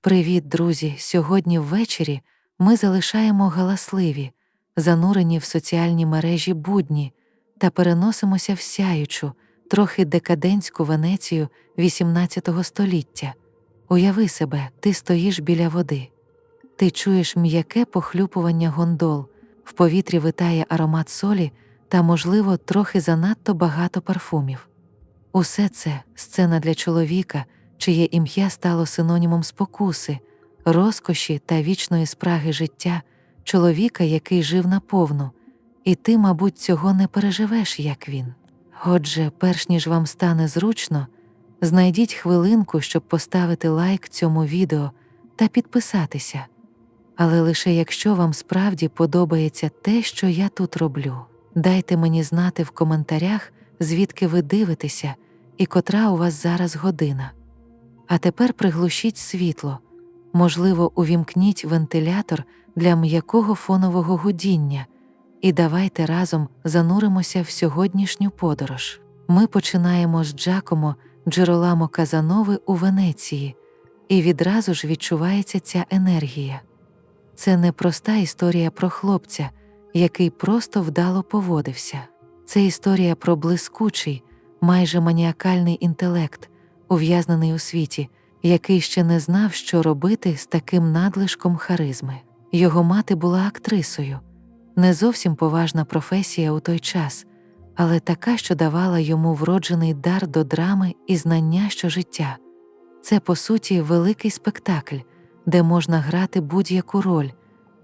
Привіт, друзі! Сьогодні ввечері ми залишаємо галасливі, занурені в соціальні мережі будні та переносимося в сяючу, трохи декадентську Венецію XVIII століття. Уяви себе, ти стоїш біля води. Ти чуєш м'яке похлюпування гондол, в повітрі витає аромат солі та, можливо, трохи занадто багато парфумів. Усе це сцена для чоловіка, чиє ім'я стало синонімом спокуси, розкоші та вічної спраги життя, чоловіка, який жив наповну, і ти, мабуть, цього не переживеш, як він. Отже, перш ніж вам стане зручно, знайдіть хвилинку, щоб поставити лайк цьому відео та підписатися. Але лише якщо вам справді подобається те, що я тут роблю, дайте мені знати в коментарях, звідки ви дивитеся і котра у вас зараз година. А тепер приглушіть світло, можливо, увімкніть вентилятор для м'якого фонового гудіння, і давайте разом зануримося в сьогоднішню подорож. Ми починаємо з Джакомо Джероламо Казанови у Венеції, і відразу ж відчувається ця енергія. Це не проста історія про хлопця, який просто вдало поводився. Це історія про блискучий, майже маніакальний інтелект, ув'язнений у світі, який ще не знав, що робити з таким надлишком харизми. Його мати була актрисою, не зовсім поважна професія у той час, але така, що давала йому вроджений дар до драми і знання що життя. Це, по суті, великий спектакль, де можна грати будь-яку роль,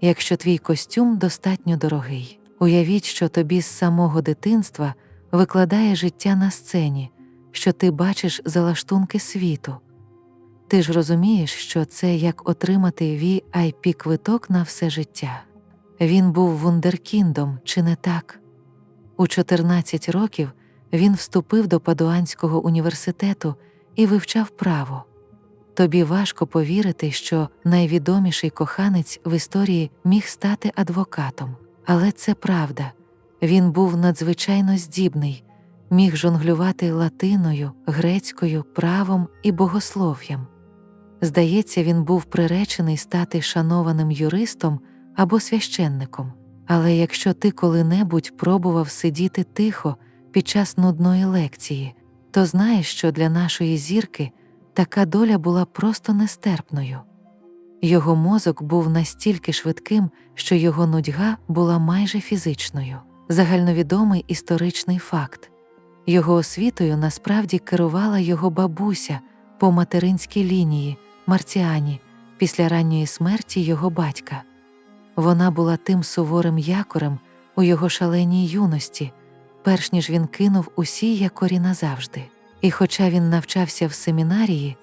якщо твій костюм достатньо дорогий. Уявіть, що тобі з самого дитинства викладає життя на сцені, що ти бачиш залаштунки світу. Ти ж розумієш, що це як отримати vip квиток на все життя. Він був вундеркіндом, чи не так? У 14 років він вступив до Падуанського університету і вивчав право. Тобі важко повірити, що найвідоміший коханець в історії міг стати адвокатом, але це правда. Він був надзвичайно здібний, міг жонглювати латиною, грецькою, правом і богослов'ям. Здається, він був приречений стати шанованим юристом або священником. Але якщо ти коли-небудь пробував сидіти тихо під час нудної лекції, то знаєш, що для нашої зірки така доля була просто нестерпною. Його мозок був настільки швидким, що його нудьга була майже фізичною. Загальновідомий історичний факт його освітою насправді керувала його бабуся по материнській лінії Марціані після ранньої смерті його батька. Вона була тим суворим якорем у його шаленій юності, перш ніж він кинув усі якорі назавжди. І хоча він навчався в семінарії,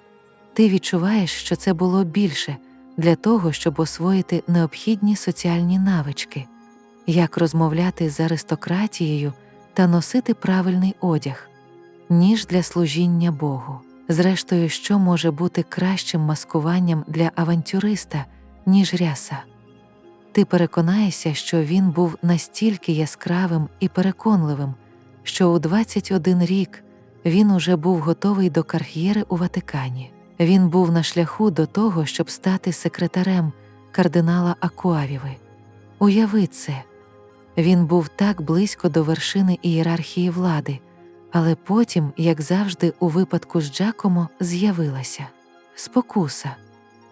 ти відчуваєш, що це було більше для того, щоб освоїти необхідні соціальні навички, як розмовляти з аристократією та носити правильний одяг, ніж для служіння Богу. Зрештою, що може бути кращим маскуванням для авантюриста, ніж ряса? Ти переконаєшся, що він був настільки яскравим і переконливим, що у 21 рік він уже був готовий до кар'єри у Ватикані. Він був на шляху до того, щоб стати секретарем кардинала Акуавіви. Уяви це, він був так близько до вершини ієрархії влади, але потім, як завжди, у випадку з Джакомо з'явилася спокуса.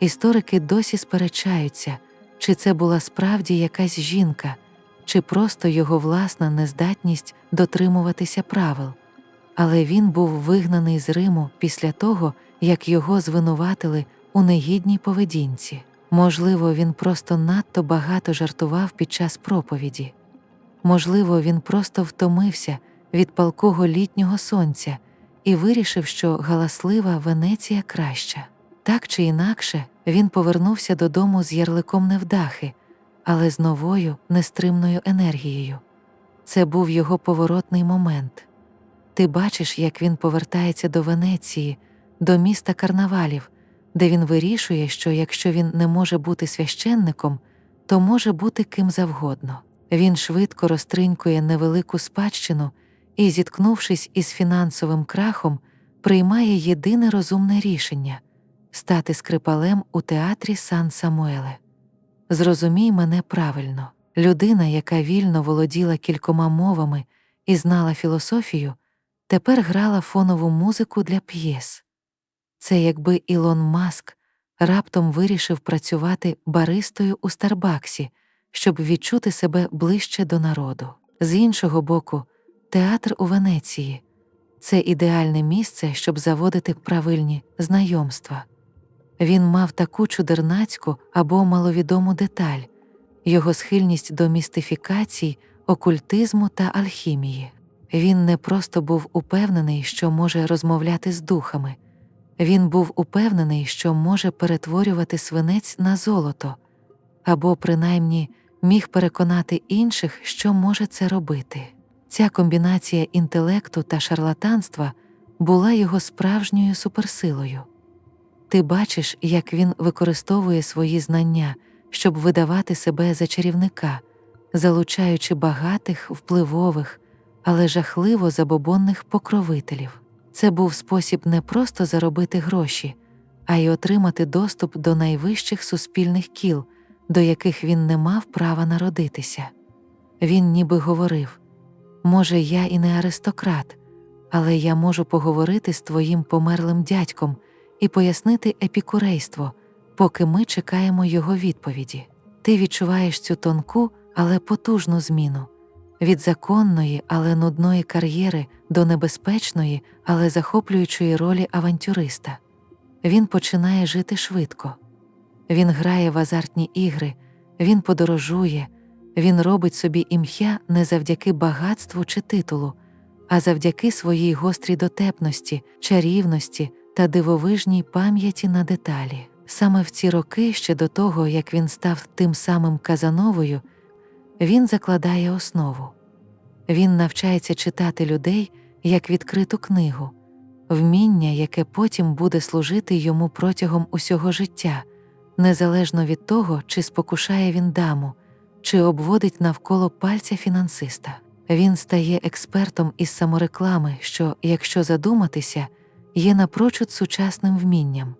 Історики досі сперечаються, чи це була справді якась жінка, чи просто його власна нездатність дотримуватися правил. Але він був вигнаний з Риму після того, як його звинуватили у негідній поведінці. Можливо, він просто надто багато жартував під час проповіді. Можливо, він просто втомився від палкого літнього сонця і вирішив, що галаслива Венеція краща. Так чи інакше, він повернувся додому з ярликом невдахи, але з новою нестримною енергією. Це був його поворотний момент. Ти бачиш, як він повертається до Венеції, до міста карнавалів, де він вирішує, що якщо він не може бути священником, то може бути ким завгодно. Він швидко розтринькує невелику спадщину і, зіткнувшись із фінансовим крахом, приймає єдине розумне рішення стати скрипалем у театрі Сан Самуеле. Зрозумій мене правильно, людина, яка вільно володіла кількома мовами і знала філософію, тепер грала фонову музику для п'єс. Це якби Ілон Маск раптом вирішив працювати баристою у Старбаксі, щоб відчути себе ближче до народу. З іншого боку, театр у Венеції це ідеальне місце, щоб заводити правильні знайомства. Він мав таку чудернацьку або маловідому деталь, його схильність до містифікацій, окультизму та алхімії. Він не просто був упевнений, що може розмовляти з духами, він був упевнений, що може перетворювати свинець на золото, або принаймні міг переконати інших, що може це робити. Ця комбінація інтелекту та шарлатанства була його справжньою суперсилою. Ти бачиш, як він використовує свої знання, щоб видавати себе за чарівника, залучаючи багатих, впливових, але жахливо забобонних покровителів. Це був спосіб не просто заробити гроші, а й отримати доступ до найвищих суспільних кіл, до яких він не мав права народитися. Він ніби говорив може, я і не аристократ, але я можу поговорити з твоїм померлим дядьком і пояснити епікурейство, поки ми чекаємо його відповіді. Ти відчуваєш цю тонку, але потужну зміну від законної, але нудної кар'єри до небезпечної, але захоплюючої ролі авантюриста. Він починає жити швидко. Він грає в азартні ігри, він подорожує, він робить собі ім'я не завдяки багатству чи титулу, а завдяки своїй гострій дотепності, чарівності та дивовижній пам'яті на деталі. Саме в ці роки, ще до того, як він став тим самим Казановою, він закладає основу. Він навчається читати людей як відкриту книгу, вміння, яке потім буде служити йому протягом усього життя, незалежно від того, чи спокушає він даму, чи обводить навколо пальця фінансиста. Він стає експертом із самореклами, що, якщо задуматися, є напрочуд сучасним вмінням.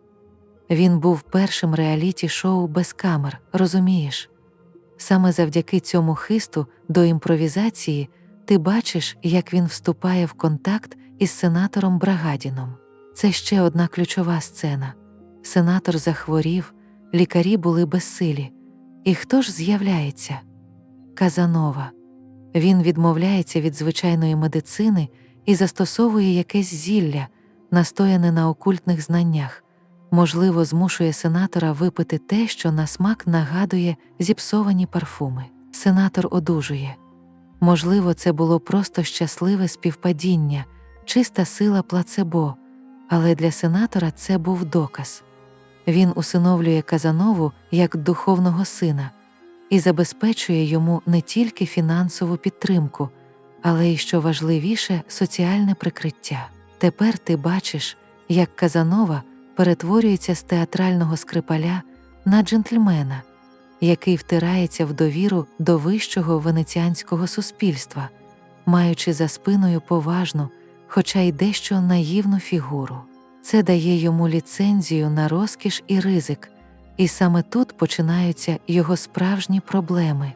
Він був першим реаліті шоу без камер, розумієш? Саме завдяки цьому хисту до імпровізації ти бачиш, як він вступає в контакт із сенатором Брагадіном. Це ще одна ключова сцена. Сенатор захворів, лікарі були безсилі. І хто ж з'являється? Казанова. Він відмовляється від звичайної медицини і застосовує якесь зілля, настояне на окультних знаннях, можливо, змушує сенатора випити те, що на смак нагадує зіпсовані парфуми. Сенатор одужує. Можливо, це було просто щасливе співпадіння, чиста сила плацебо, але для сенатора це був доказ. Він усиновлює Казанову як духовного сина і забезпечує йому не тільки фінансову підтримку, але й, що важливіше, соціальне прикриття. Тепер ти бачиш, як Казанова перетворюється з театрального скрипаля на джентльмена, який втирається в довіру до вищого венеціанського суспільства, маючи за спиною поважну, хоча й дещо наївну фігуру. Це дає йому ліцензію на розкіш і ризик, і саме тут починаються його справжні проблеми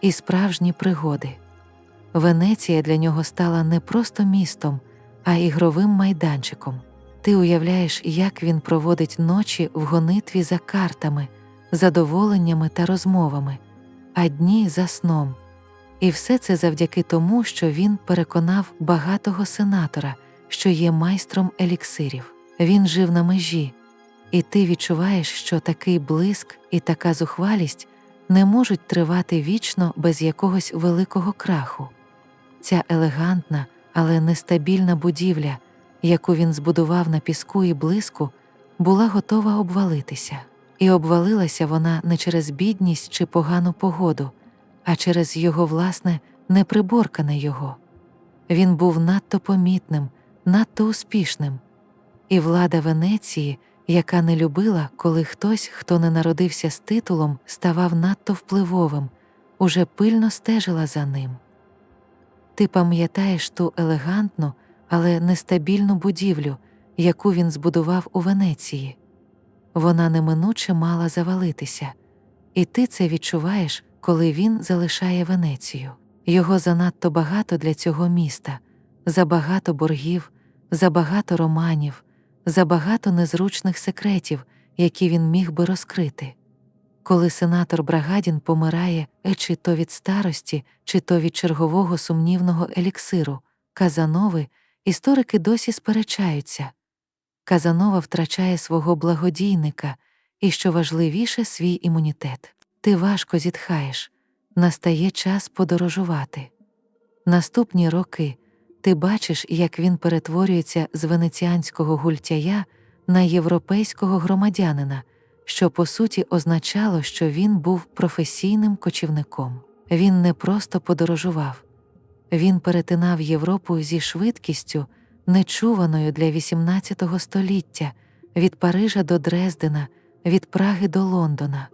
і справжні пригоди. Венеція для нього стала не просто містом, а ігровим майданчиком. Ти уявляєш, як він проводить ночі в гонитві за картами, задоволеннями та розмовами, а дні за сном. І все це завдяки тому, що він переконав багатого сенатора, що є майстром еліксирів. Він жив на межі, і ти відчуваєш, що такий блиск і така зухвалість не можуть тривати вічно без якогось великого краху. Ця елегантна, але нестабільна будівля, яку він збудував на піску і блиску, була готова обвалитися, і обвалилася вона не через бідність чи погану погоду, а через його власне неприборкане його. Він був надто помітним, надто успішним, і влада Венеції, яка не любила, коли хтось, хто не народився з титулом, ставав надто впливовим, уже пильно стежила за ним. Ти пам'ятаєш ту елегантну, але нестабільну будівлю, яку він збудував у Венеції. вона неминуче мала завалитися. І ти це відчуваєш, коли він залишає Венецію. Його занадто багато для цього міста, забагато боргів, забагато романів, забагато незручних секретів, які він міг би розкрити. Коли сенатор Брагадін помирає е, чи то від старості, чи то від чергового сумнівного еліксиру, Казанови, історики досі сперечаються. Казанова втрачає свого благодійника і, що важливіше, свій імунітет. Ти важко зітхаєш, настає час подорожувати. Наступні роки ти бачиш, як він перетворюється з венеціанського гультяя на європейського громадянина, що по суті означало, що він був професійним кочівником. Він не просто подорожував, він перетинав Європу зі швидкістю, нечуваною для XVIII століття, від Парижа до Дрездена, від Праги до Лондона.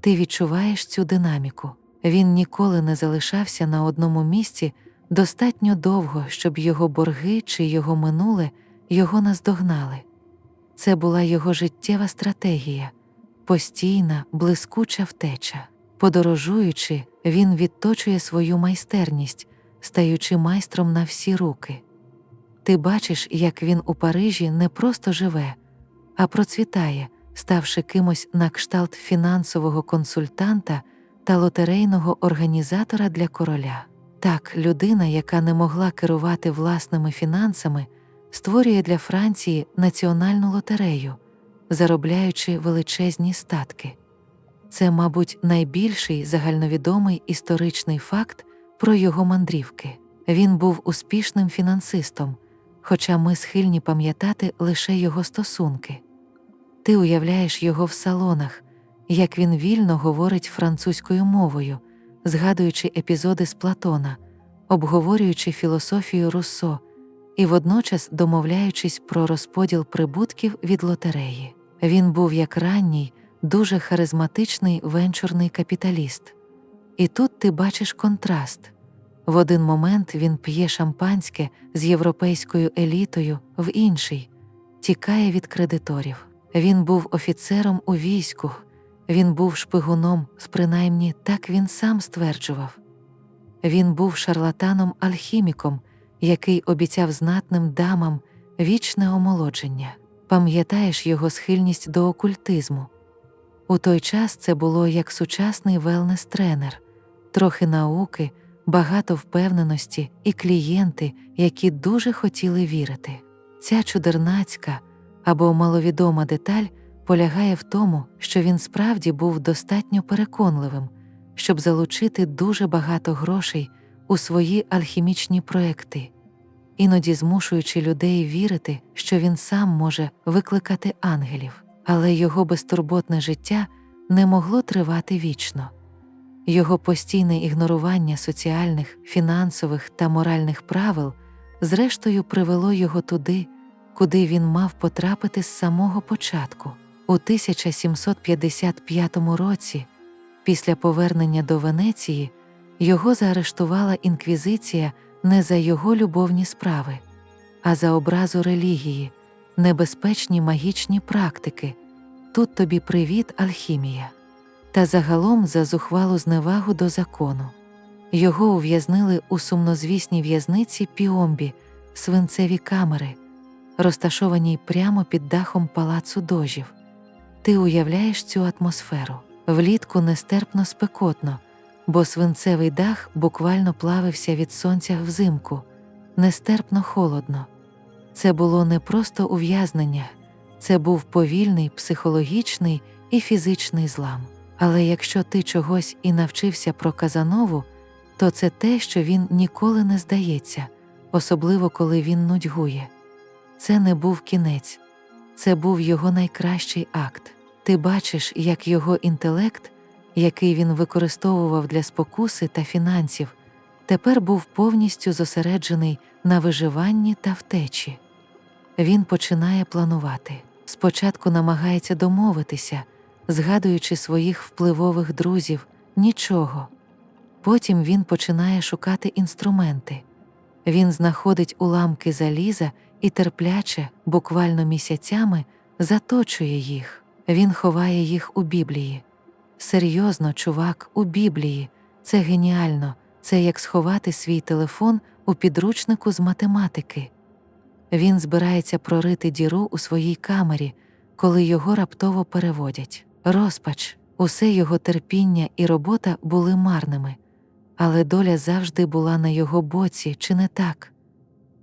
Ти відчуваєш цю динаміку. Він ніколи не залишався на одному місці достатньо довго, щоб його борги чи його минуле його наздогнали. Це була його життєва стратегія, постійна, блискуча втеча. Подорожуючи, він відточує свою майстерність, стаючи майстром на всі руки. Ти бачиш, як він у Парижі не просто живе, а процвітає, ставши кимось на кшталт фінансового консультанта та лотерейного організатора для короля. Так, людина, яка не могла керувати власними фінансами, створює для Франції національну лотерею, заробляючи величезні статки. Це, мабуть, найбільший загальновідомий історичний факт про його мандрівки. Він був успішним фінансистом, хоча ми схильні пам'ятати лише його стосунки. Ти уявляєш його в салонах, як він вільно говорить французькою мовою, згадуючи епізоди з Платона, обговорюючи філософію Руссо і водночас домовляючись про розподіл прибутків від лотереї. Він був як ранній, дуже харизматичний венчурний капіталіст. І тут ти бачиш контраст. В один момент він п'є шампанське з європейською елітою, в інший тікає від кредиторів. Він був офіцером у війську, він був шпигуном, принаймні так він сам стверджував. Він був шарлатаном-алхіміком, який обіцяв знатним дамам вічне омолодження. Пам'ятаєш його схильність до окультизму. У той час це було як сучасний велнес-тренер, трохи науки, багато впевненості і клієнти, які дуже хотіли вірити. Ця чудернацька або маловідома деталь полягає в тому, що він справді був достатньо переконливим, щоб залучити дуже багато грошей у свої алхімічні проекти, іноді змушуючи людей вірити, що він сам може викликати ангелів, але його безтурботне життя не могло тривати вічно. Його постійне ігнорування соціальних, фінансових та моральних правил, зрештою, привело його туди, куди він мав потрапити з самого початку. У 1755 році, після повернення до Венеції, його заарештувала інквізиція не за його любовні справи, а за образу релігії, небезпечні магічні практики. Тут тобі привіт, алхімія та загалом за зухвалу зневагу до закону. Його ув'язнили у сумнозвісній в'язниці Піомбі, свинцеві камери, розташованій прямо під дахом палацу дожів. Ти уявляєш цю атмосферу. Влітку нестерпно спекотно, бо свинцевий дах буквально плавився від сонця взимку, нестерпно холодно. Це було не просто ув'язнення, це був повільний психологічний і фізичний злам. Але якщо ти чогось і навчився про Казанову, то це те, що він ніколи не здається, особливо коли він нудьгує. Це не був кінець, це був його найкращий акт. Ти бачиш, як його інтелект, який він використовував для спокуси та фінансів, тепер був повністю зосереджений на виживанні та втечі. Він починає планувати. Спочатку намагається домовитися згадуючи своїх впливових друзів, нічого. Потім він починає шукати інструменти. Він знаходить уламки заліза і терпляче, буквально місяцями, заточує їх. Він ховає їх у Біблії. Серйозно, чувак, у Біблії. Це геніально, це як сховати свій телефон у підручнику з математики. Він збирається прорити діру у своїй камері, коли його раптово переводять. Розпач, усе його терпіння і робота були марними, але доля завжди була на його боці, чи не так?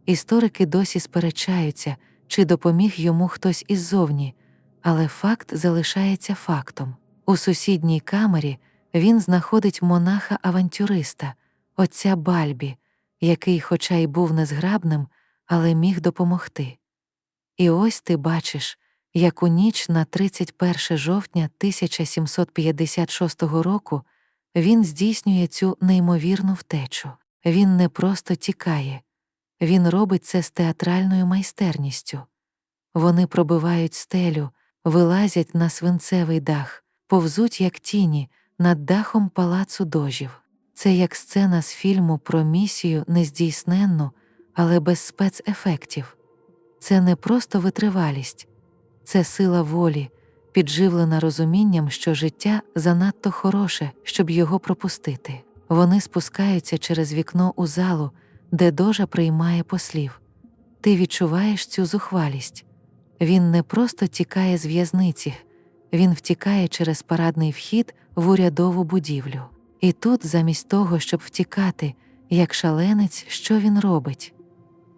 Історики досі сперечаються, чи допоміг йому хтось іззовні, але факт залишається фактом. У сусідній камері він знаходить монаха-авантюриста, отця Бальбі, який, хоча й був незграбним, але міг допомогти. І ось ти бачиш, як у ніч на 31 жовтня 1756 року він здійснює цю неймовірну втечу. Він не просто тікає, він робить це з театральною майстерністю. Вони пробивають стелю, вилазять на свинцевий дах, повзуть, як тіні, над дахом палацу дожів. Це як сцена з фільму про місію нездійсненну, але без спецефектів. Це не просто витривалість, це сила волі, підживлена розумінням, що життя занадто хороше, щоб його пропустити. Вони спускаються через вікно у залу, де дожа приймає послів. Ти відчуваєш цю зухвалість. Він не просто тікає з в'язниці, він втікає через парадний вхід в урядову будівлю. І тут, замість того, щоб втікати, як шаленець, що він робить?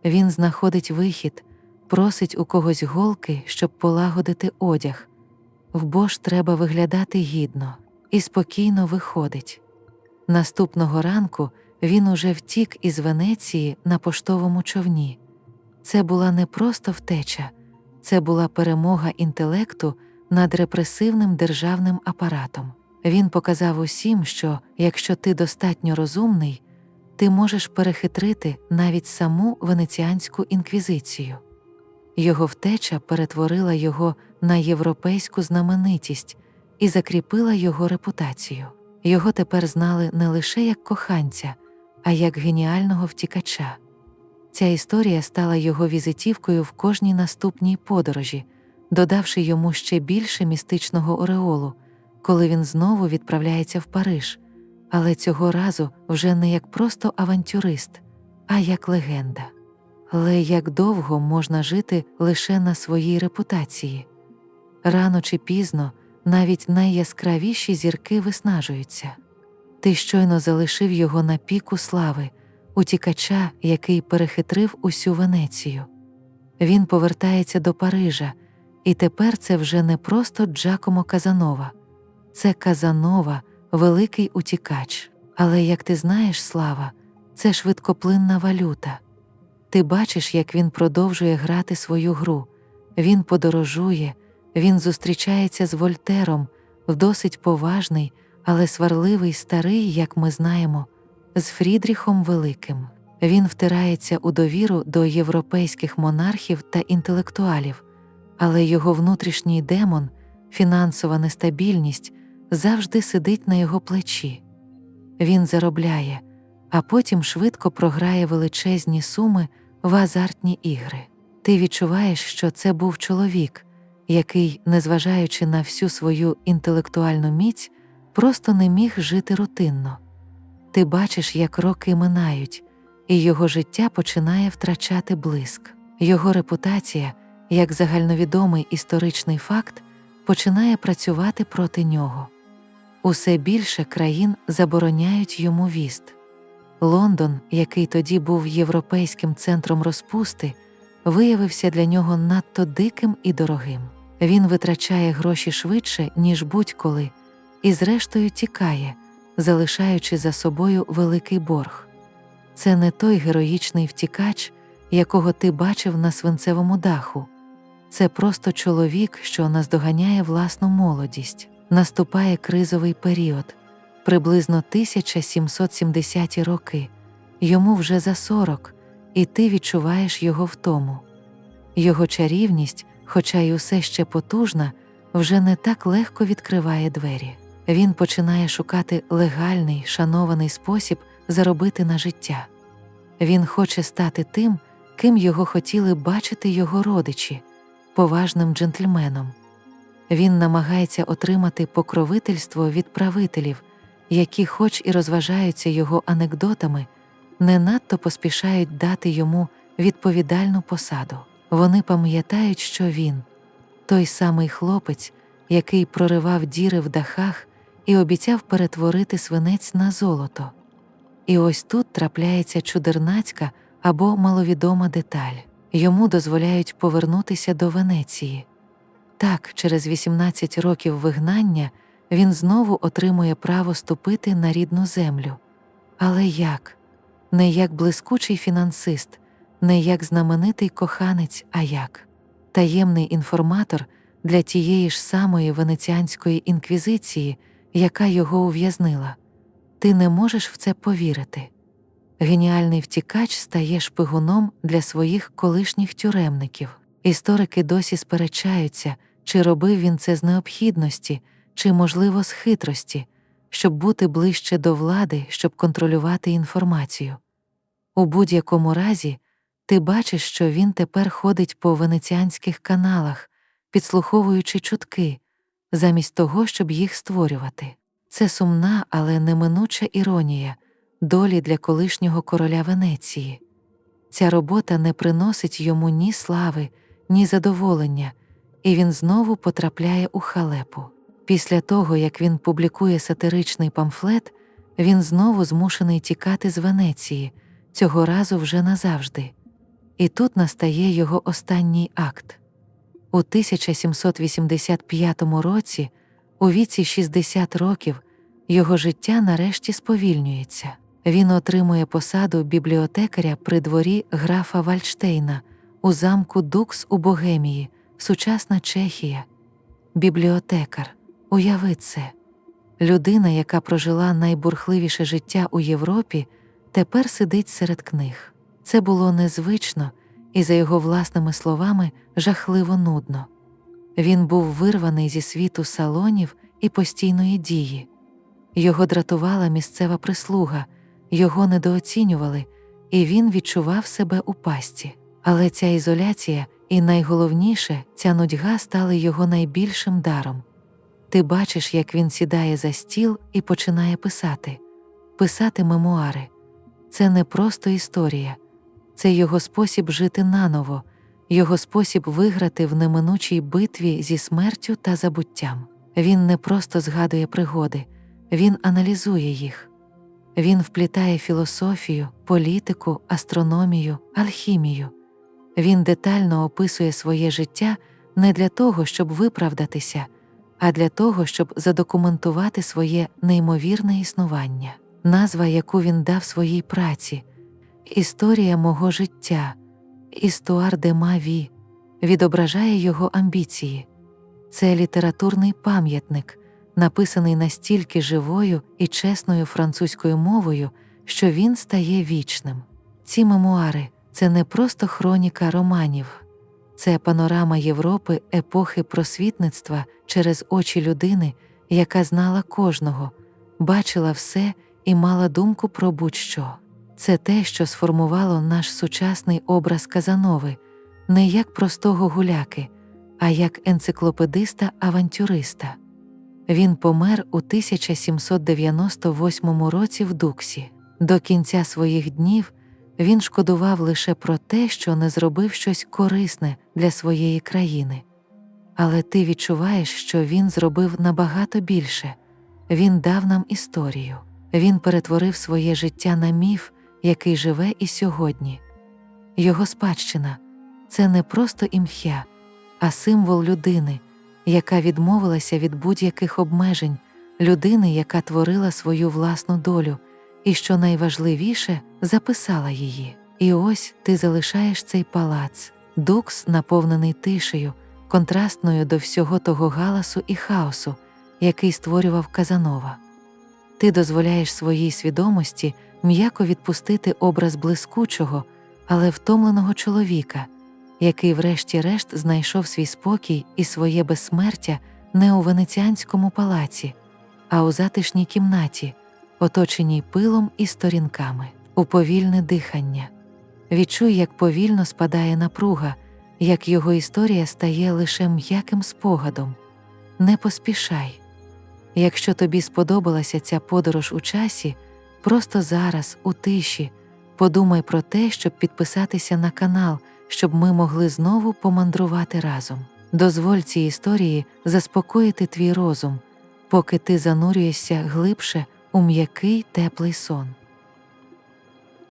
Він знаходить вихід, просить у когось голки, щоб полагодити одяг. В Бош треба виглядати гідно і спокійно виходить. Наступного ранку він уже втік із Венеції на поштовому човні. Це була не просто втеча, це була перемога інтелекту над репресивним державним апаратом. Він показав усім, що якщо ти достатньо розумний, ти можеш перехитрити навіть саму венеціанську інквізицію. Його втеча перетворила його на європейську знаменитість і закріпила його репутацію. Його тепер знали не лише як коханця, а як геніального втікача. Ця історія стала його візитівкою в кожній наступній подорожі, додавши йому ще більше містичного ореолу, коли він знову відправляється в Париж, але цього разу вже не як просто авантюрист, а як легенда. Але як довго можна жити лише на своїй репутації? Рано чи пізно навіть найяскравіші зірки виснажуються. Ти щойно залишив його на піку слави, утікача, який перехитрив усю Венецію. Він повертається до Парижа, і тепер це вже не просто Джакомо Казанова, це Казанова, великий утікач. Але, як ти знаєш, слава, це швидкоплинна валюта. Ти бачиш, як він продовжує грати свою гру, він подорожує, він зустрічається з Вольтером в досить поважний, але сварливий старий, як ми знаємо, з Фрідріхом Великим. Він втирається у довіру до європейських монархів та інтелектуалів, але його внутрішній демон, фінансова нестабільність, завжди сидить на його плечі. Він заробляє, а потім швидко програє величезні суми в азартні ігри. Ти відчуваєш, що це був чоловік, який, незважаючи на всю свою інтелектуальну міць, просто не міг жити рутинно. Ти бачиш, як роки минають, і його життя починає втрачати блиск. Його репутація, як загальновідомий історичний факт, починає працювати проти нього. Усе більше країн забороняють йому віст. Лондон, який тоді був європейським центром розпусти, виявився для нього надто диким і дорогим. Він витрачає гроші швидше, ніж будь-коли, і, зрештою, тікає, залишаючи за собою великий борг. Це не той героїчний втікач, якого ти бачив на свинцевому даху, це просто чоловік, що наздоганяє власну молодість. Наступає кризовий період, приблизно 1770 роки, йому вже за 40, і ти відчуваєш його втому. Його чарівність, хоча й усе ще потужна, вже не так легко відкриває двері. Він починає шукати легальний, шанований спосіб заробити на життя. Він хоче стати тим, ким його хотіли бачити його родичі, поважним джентльменом. Він намагається отримати покровительство від правителів, які, хоч і розважаються його анекдотами, не надто поспішають дати йому відповідальну посаду. Вони пам'ятають, що він той самий хлопець, який проривав діри в дахах і обіцяв перетворити свинець на золото. І ось тут трапляється чудернацька або маловідома деталь йому дозволяють повернутися до Венеції. Так, через 18 років вигнання він знову отримує право ступити на рідну землю. Але як? Не як блискучий фінансист, не як знаменитий коханець, а як таємний інформатор для тієї ж самої венеціанської інквізиції, яка його ув'язнила. Ти не можеш в це повірити. Геніальний втікач стає шпигуном для своїх колишніх тюремників. Історики досі сперечаються, чи робив він це з необхідності, чи, можливо, з хитрості, щоб бути ближче до влади, щоб контролювати інформацію. У будь-якому разі, ти бачиш, що він тепер ходить по венеціанських каналах, підслуховуючи чутки, замість того, щоб їх створювати. Це сумна, але неминуча іронія долі для колишнього короля Венеції. Ця робота не приносить йому ні слави, ні задоволення, і він знову потрапляє у халепу. Після того, як він публікує сатиричний памфлет, він знову змушений тікати з Венеції, цього разу вже назавжди. І тут настає його останній акт. У 1785 році, у віці 60 років, його життя нарешті сповільнюється. Він отримує посаду бібліотекаря при дворі графа Вальштейна у замку Дукс у Богемії, сучасна Чехія. Бібліотекар. Уяви це. Людина, яка прожила найбурхливіше життя у Європі, тепер сидить серед книг. Це було незвично і, за його власними словами, жахливо нудно. Він був вирваний зі світу салонів і постійної дії. Його дратувала місцева прислуга, його недооцінювали, і він відчував себе у пасті. Але ця ізоляція і найголовніше, ця нудьга стали його найбільшим даром. Ти бачиш, як він сідає за стіл і починає писати, писати мемуари. Це не просто історія, це його спосіб жити наново, його спосіб виграти в неминучій битві зі смертю та забуттям. Він не просто згадує пригоди, він аналізує їх. Він вплітає філософію, політику, астрономію, алхімію. Він детально описує своє життя не для того, щоб виправдатися, а для того, щоб задокументувати своє неймовірне існування, назва, яку він дав своїй праці, історія мого життя, істуар де маві, відображає його амбіції. Це літературний пам'ятник, написаний настільки живою і чесною французькою мовою, що він стає вічним. Ці мемуари це не просто хроніка романів, це панорама Європи епохи просвітництва через очі людини, яка знала кожного, бачила все і мала думку про будь-що. Це те, що сформувало наш сучасний образ Казанови, не як простого гуляки, а як енциклопедиста-авантюриста. Він помер у 1798 році в Дуксі. До кінця своїх днів він шкодував лише про те, що не зробив щось корисне для своєї країни. Але ти відчуваєш, що він зробив набагато більше він дав нам історію, він перетворив своє життя на міф, який живе і сьогодні. Його спадщина це не просто ім'я, а символ людини, яка відмовилася від будь-яких обмежень, людини, яка творила свою власну долю, і, що найважливіше, записала її. І ось ти залишаєш цей палац, дукс, наповнений тишею, контрастною до всього того галасу і хаосу, який створював Казанова. Ти дозволяєш своїй свідомості м'яко відпустити образ блискучого, але втомленого чоловіка, який, врешті-решт, знайшов свій спокій і своє безсмертя не у венеціанському палаці, а у затишній кімнаті, оточеній пилом і сторінками, у повільне дихання. Відчуй, як повільно спадає напруга, як його історія стає лише м'яким спогадом. не поспішай. Якщо тобі сподобалася ця подорож у часі, просто зараз, у тиші, подумай про те, щоб підписатися на канал, щоб ми могли знову помандрувати разом. Дозволь цій історії заспокоїти твій розум, поки ти занурюєшся глибше у м'який теплий сон.